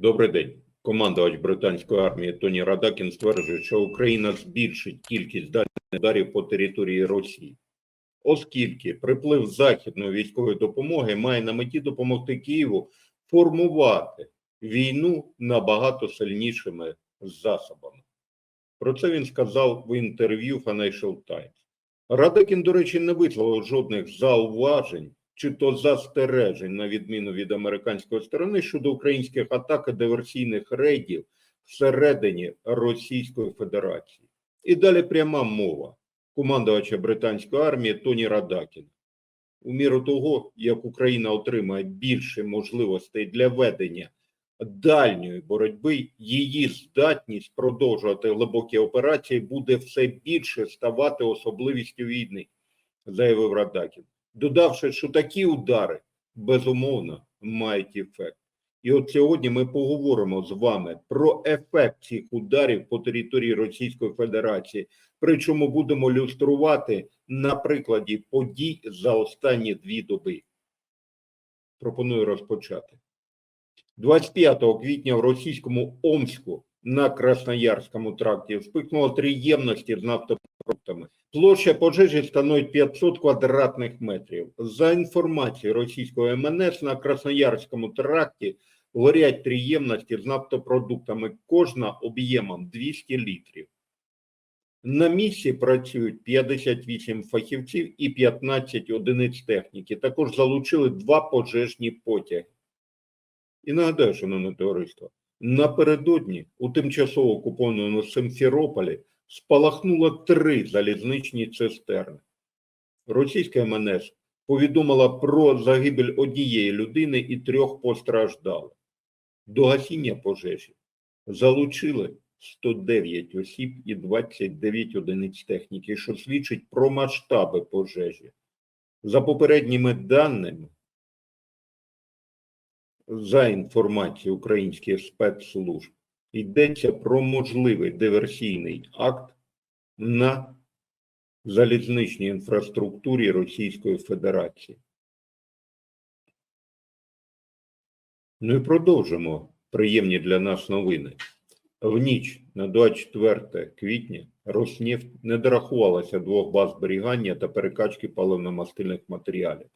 Добрий день. Командувач британської армії Тоні Радакін стверджує, що Україна збільшить кількість дальних ударів по території Росії, оскільки приплив західної військової допомоги має на меті допомогти Києву формувати війну набагато сильнішими засобами. Про це він сказав в інтерв'ю Financial Times. Радакін, до речі, не висловив жодних зауважень чи то застережень, на відміну від американської сторони, щодо українських атак і диверсійних рейдів всередині Російської Федерації. І далі пряма мова командувача британської армії Тоні Радакіна. У міру того, як Україна отримає більше можливостей для ведення дальньої боротьби, її здатність продовжувати глибокі операції буде все більше ставати особливістю війни, заявив Радакін додавши, що такі удари безумовно мають ефект. І от сьогодні ми поговоримо з вами про ефект цих ударів по території Російської Федерації. Причому будемо люструвати на прикладі подій за останні дві доби. Пропоную розпочати. 25 квітня в російському Омську на Красноярському тракті вспихнуло три ємності з нафтопродуктами. Площа пожежі становить 500 квадратних метрів. За інформацією російського МНС на Красноярському тракті горять три ємності з нафтопродуктами, кожна об'ємом 200 літрів. На місці працюють 58 фахівців і 15 одиниць техніки. Також залучили два пожежні потяги. І нагадаю, шановне товариство, напередодні у тимчасово окупованому Симферополі спалахнуло три залізничні цистерни. Російська МНС повідомила про загибель однієї людини і трьох постраждалих. До гасіння пожежі залучили 109 осіб і 29 одиниць техніки, що свідчить про масштаби пожежі. За попередніми даними, за інформацією українських спецслужб, йдеться про можливий диверсійний акт на залізничній інфраструктурі Російської Федерації. Ну і продовжимо приємні для нас новини. В ніч на 24 квітня Роснефть не дорахувалася двох баз зберігання та перекачки паливно-мастильних матеріалів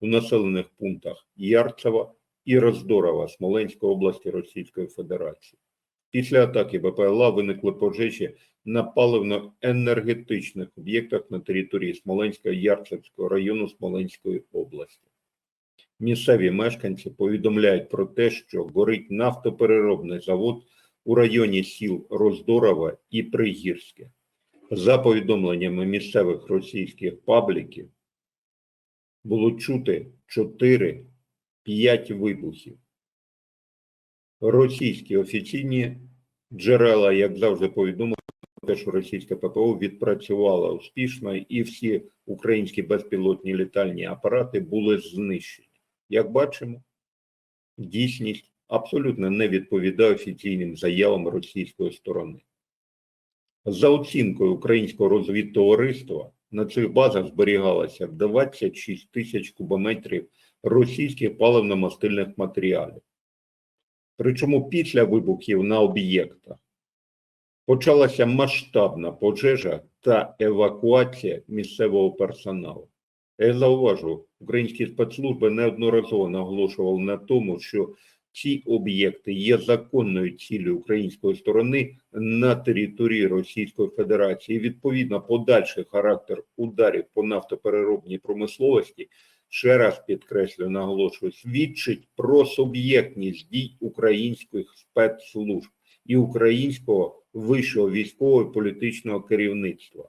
у населених пунктах Ярцева і Роздорова Смоленської області Російської Федерації. Після атаки БПЛА виникли пожежі на паливно-енергетичних об'єктах на території Смоленського Ярцевського району Смоленської області. Місцеві мешканці повідомляють про те, що горить нафтопереробний завод у районі сіл Роздорова і Пригірське. За повідомленнями місцевих російських пабліків, було чути 4-5 вибухів. Російські офіційні джерела, як завжди, повідомили, те, що російське ППО відпрацювало успішно, і всі українські безпілотні літальні апарати були знищені. Як бачимо, дійсність абсолютно не відповідає офіційним заявам російської сторони. За оцінкою українського розвідтовариства, на цих базах зберігалося 26 тисяч кубометрів російських паливно-мастильних матеріалів. Причому після вибухів на об'єктах почалася масштабна пожежа та евакуація місцевого персоналу. Я зауважу, українські спецслужби неодноразово наголошували на тому, що ці об'єкти є законною ціллю української сторони на території Російської Федерації. Відповідно, подальший характер ударів по нафтопереробній промисловості ще раз підкреслю, наголошую, свідчить про суб'єктність дій українських спецслужб і українського вищого військового і політичного керівництва.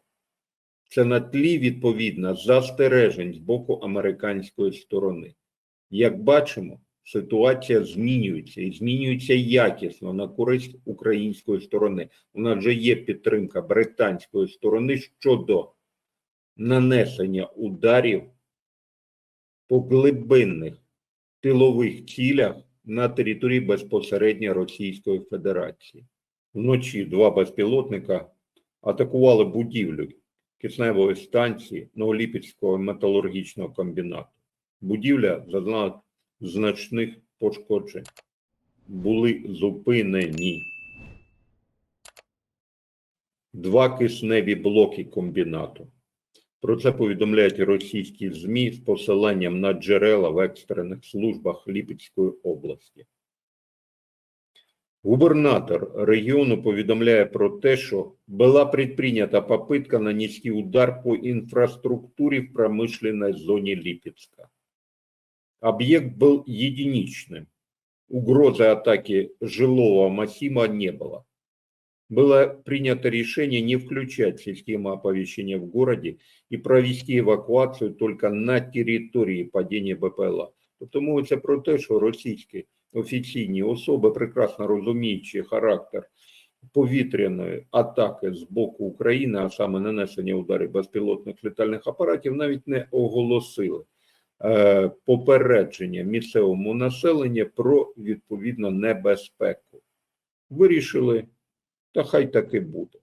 Це на тлі відповідно застережень з боку американської сторони. Як бачимо, ситуація змінюється і змінюється якісно на користь української сторони. У нас вже є підтримка британської сторони щодо нанесення ударів по глибинних тилових цілях на території безпосередньо Російської Федерації. Вночі два безпілотника атакували будівлю кисневої станції Новоліпецького металургічного комбінату. Будівля зазнала значних пошкоджень. були зупинені. Два кисневі блоки комбінату. Про це повідомляють російські ЗМІ з посиланням на джерела в екстрених службах Липецької області. Губернатор регіону повідомляє про те, що була предпринята попытка нанести удар по инфраструктуре в промышленной зоне Липецка. Объект был единичным. Угрозы атаки жилого массива не было. Было принято решение не включать систему оповещения в городе и провести эвакуацию только на території падіння БПЛА. Тобто мовиться про те, що російські офіційні особи, прекрасно розуміючи характер повітряної атаки з боку України, а саме нанесення ударів безпілотних літальних апаратів, навіть не оголосили е, попередження місцевому населенню про відповідну небезпеку. Вирішили, та хай таки буде.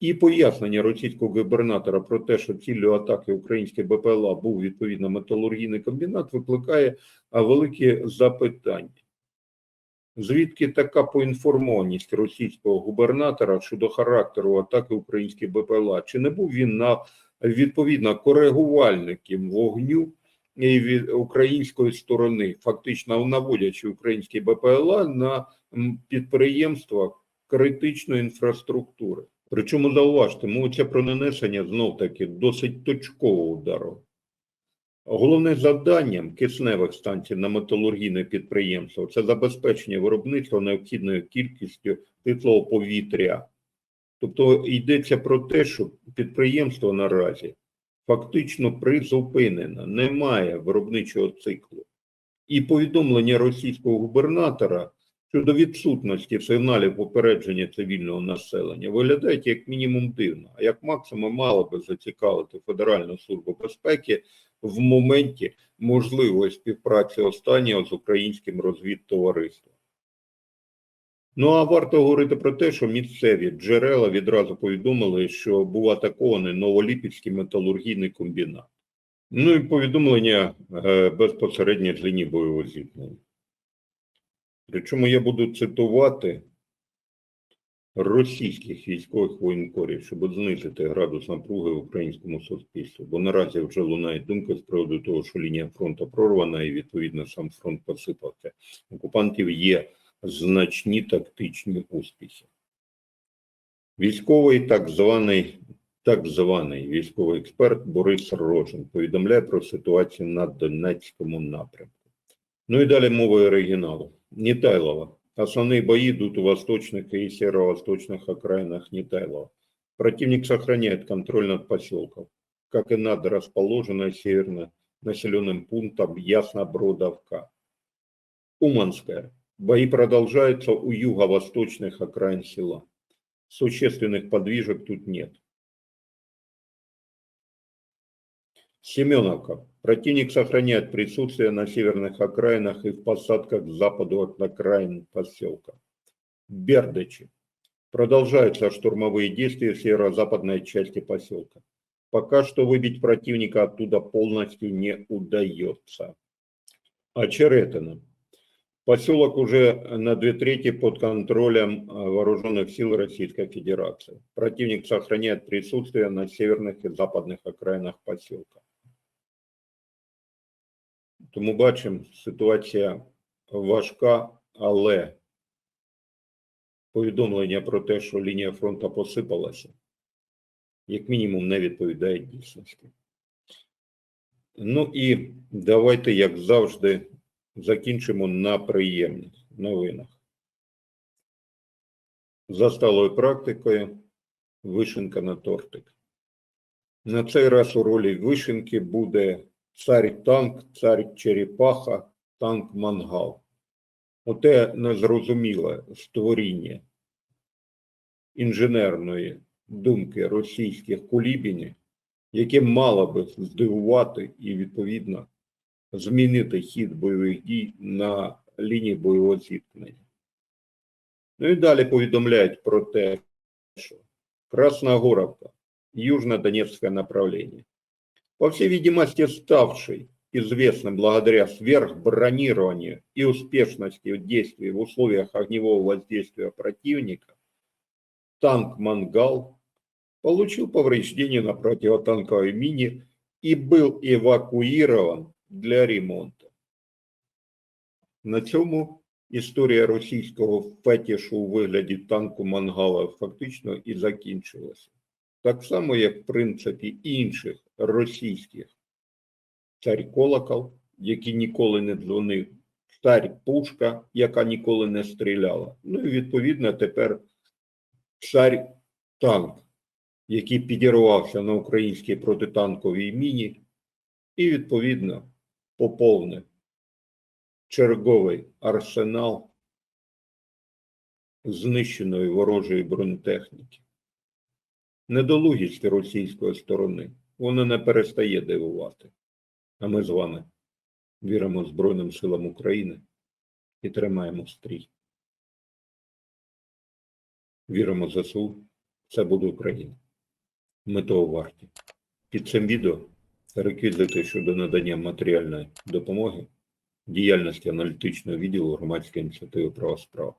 І пояснення російського губернатора про те, що ціллю атаки українське БПЛА був відповідно металургійний комбінат, викликає великі запитання. Звідки така поінформованість російського губернатора щодо характеру атаки українських БПЛА? Чи не був він на відповідно коригувальником вогню і від української сторони, фактично наводячи українські БПЛА на м, підприємства критичної інфраструктури? Причому зауважте, мовиться про нанесення знов таки досить точкового удару. Головне завданням кисневих станцій на металургійне підприємство це забезпечення виробництва необхідною кількістю теплого повітря. Тобто йдеться про те, що підприємство наразі фактично призупинено, немає виробничого циклу. І повідомлення російського губернатора щодо відсутності сигналів попередження цивільного населення виглядають як мінімум дивно, а як максимум мало би зацікавити Федеральну службу безпеки в моменті можливої співпраці останнього з українським розвідтовариством. Ну а варто говорити про те, що місцеві джерела відразу повідомили, що був атакований Новоліпецький металургійний комбінат. Ну і повідомлення е, безпосередньо з лінії бойового зіткнення. Причому я буду цитувати російських військових воєнкорів, щоб знизити градус напруги в українському суспільстві. Бо наразі вже лунає думка з приводу того, що лінія фронту прорвана і відповідно сам фронт посипався. Окупантів є значні тактичні успіхи. Військовий так званий так званий військовий експерт Борис Рожин повідомляє про ситуацію на Донецькому напрямку. Ну и далее мова оригинала. Нетайлова. Основные бои идут у восточных и северо-восточных окраинах Нетайлова. Противник сохраняет контроль над поселком, как и над расположенной северно населенным пунктом Яснобродовка. Уманская. Бои продолжаются у юго-восточных окраин села. Существенных подвижек тут нет. Семеновка. Противник сохраняет присутствие на северных окраинах и в посадках к западу от окраин поселка. Бердычи. Продолжаются штурмовые действия в северо-западной части поселка. Пока что выбить противника оттуда полностью не удается. Очеретино. Поселок уже на две трети под контролем э, вооруженных сил Российской Федерации. Противник сохраняет присутствие на северных и западных окраинах поселка. Тому бачимо, ситуація важка, але повідомлення про те, що лінія фронту посипалася, як мінімум не відповідає дійсності. Ну і давайте, як завжди, закінчимо на приємних новинах. За сталою практикою вишенка на тортик. На цей раз у ролі вишенки буде цар танк, цар черепаха, танк мангал. Оте незрозуміле створіння інженерної думки російських кулібінів, яке мало би здивувати і відповідно змінити хід бойових дій на лінії бойового зіткнення. Ну і далі повідомляють про те, що Красногоровка, Южно-Донецкое направление по всей видимости, ставший известны благодаря сверхбронированию и успешности действий в условиях огневого воздействия противника, танк «Мангал» получил повреждения на противотанковой мине и был эвакуирован для ремонту. На цьому історія російського фетішу у вигляді танку Мангала фактично і закінчилася. Так само, як в принципі інших російських цар Колокол, який ніколи не дзвонив, цар Пушка, яка ніколи не стріляла. Ну і відповідно тепер цар танк, який підірвався на українській протитанковій міні, і відповідно поповнив черговий арсенал знищеної ворожої бронетехніки. Недолугість російської сторони вона не перестає дивувати. А ми з вами віримо Збройним силам України і тримаємо стрій. Віримо в ЗСУ. Це буде Україна. Ми того варті. Під цим відео реквізити щодо надання матеріальної допомоги діяльності аналітичного відділу громадської ініціативи права справа.